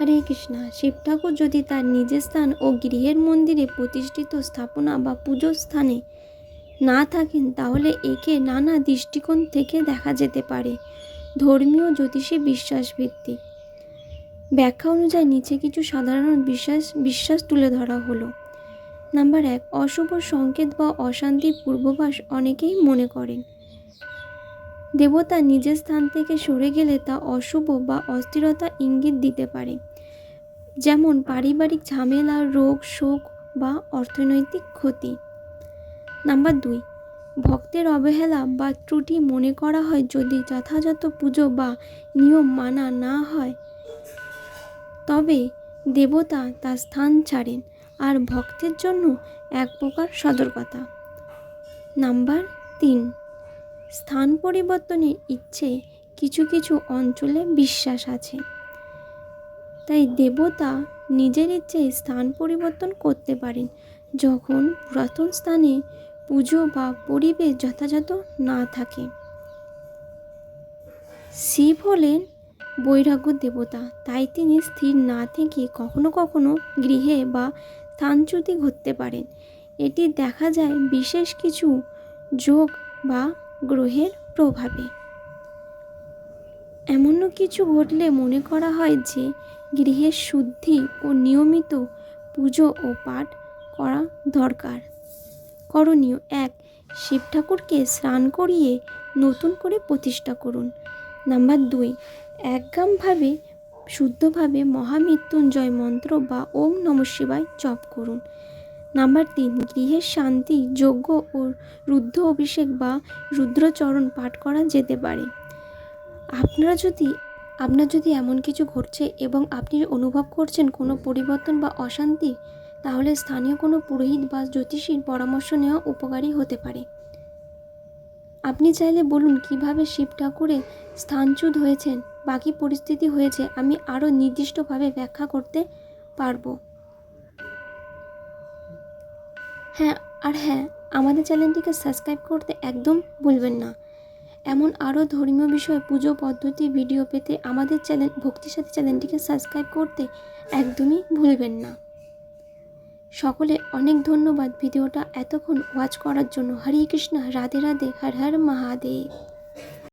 হরে কৃষ্ণা, শিব ঠাকুর যদি তার নিজের স্থান ও গৃহের মন্দিরে প্রতিষ্ঠিত স্থাপনা বা পুজোর স্থানে না থাকেন, তাহলে একে নানা দৃষ্টিকোণ থেকে দেখা যেতে পারে। ধর্মীয় জ্যোতিষী বিশ্বাস ভিত্তিক ব্যাখ্যা অনুযায়ী নিচে কিছু সাধারণ বিশ্বাস বিশ্বাস তুলে ধরা হলো। নাম্বার এক, অশুভ সংকেত বা অশান্তির পূর্বভাস অনেকেই মনে করেন। দেবতা নিজের স্থান থেকে সরে গেলে তা অশুভ বা অস্থিরতা ইঙ্গিত দিতে পারে। যেমন পারিবারিক ঝামেলা, রোগ, শোক বা অর্থনৈতিক ক্ষতি। নাম্বার দুই, ভক্তের অবহেলা বা ত্রুটি মনে করা হয় যদি যথাযথ পুজো বা নিয়ম মানা না হয়। তবে দেবতা তার স্থান ছাড়েন আর ভক্তের জন্য এক প্রকার সতর্কতা। নাম্বার তিন স্থান পরিবর্তনের ইচ্ছে কিছু কিছু অঞ্চলে বিশ্বাস আছে। তাই দেবতা নিজের ইচ্ছে স্থান পরিবর্তন করতে পারেন, যখন পুরাতন স্থানে পুজো বা পরিবেশ যথাযথ না থাকে। শিব হলেন বৈরাগ্য দেবতা, তাই তিনি স্থির না থেকে কখনো কখনো গৃহে বা স্থানচ্যুতি ঘটতে পারেন। এটি দেখা যায় বিশেষ কিছু যোগ বা গ্রহের প্রভাবে। এমনও কিছু ঘটলে মনে করা হয় যে, গৃহের শুদ্ধি ও নিয়মিত পুজো ও পাঠ করা দরকার। করণীয় এক, শিব ঠাকুরকে স্নান করিয়ে নতুন করে প্রতিষ্ঠা করুন। নাম্বার দুই, একগামভাবে, শুদ্ধভাবে মহামৃত্যুঞ্জয় মন্ত্র বা ওম নম শিবায় জপ করুন। নাম্বার তিন, গৃহের শান্তি, যজ্ঞ ও রুদ্র অভিষেক বা রুদ্রচরণ পাঠ করা যেতে পারে। আপনারা যদি, আপনার যদি এমন কিছু ঘটছে এবং আপনি অনুভব করছেন কোনো পরিবর্তন বা অশান্তি, তাহলে স্থানীয় কোনো পুরোহিত বা জ্যোতিষীর পরামর্শ নেওয়া উপকারী হতে পারে। আপনি চাইলে বলুন, কীভাবে শিব ঠাকুরে স্থানচ্যুত হয়েছেন, বাকি পরিস্থিতি হয়েছে, আমি আরও নির্দিষ্টভাবে ব্যাখ্যা করতে পারব। হ্যাঁ আর হ্যাঁ আমাদের চ্যানেলটিকে সাবস্ক্রাইব করতে একদম ভুলবেন না। এমন আরও ধর্মীয় বিষয়, পুজো পদ্ধতি, ভিডিও পেতে আমাদের চ্যানেল, ভক্তির সাথে চ্যানেলটিকে সাবস্ক্রাইব করতে একদমই ভুলবেন না। সকলে অনেক ধন্যবাদ ভিডিওটা এতক্ষণ ওয়াচ করার জন্য। হরে কৃষ্ণ, রাধে রাধে, হর হর মহাদেব।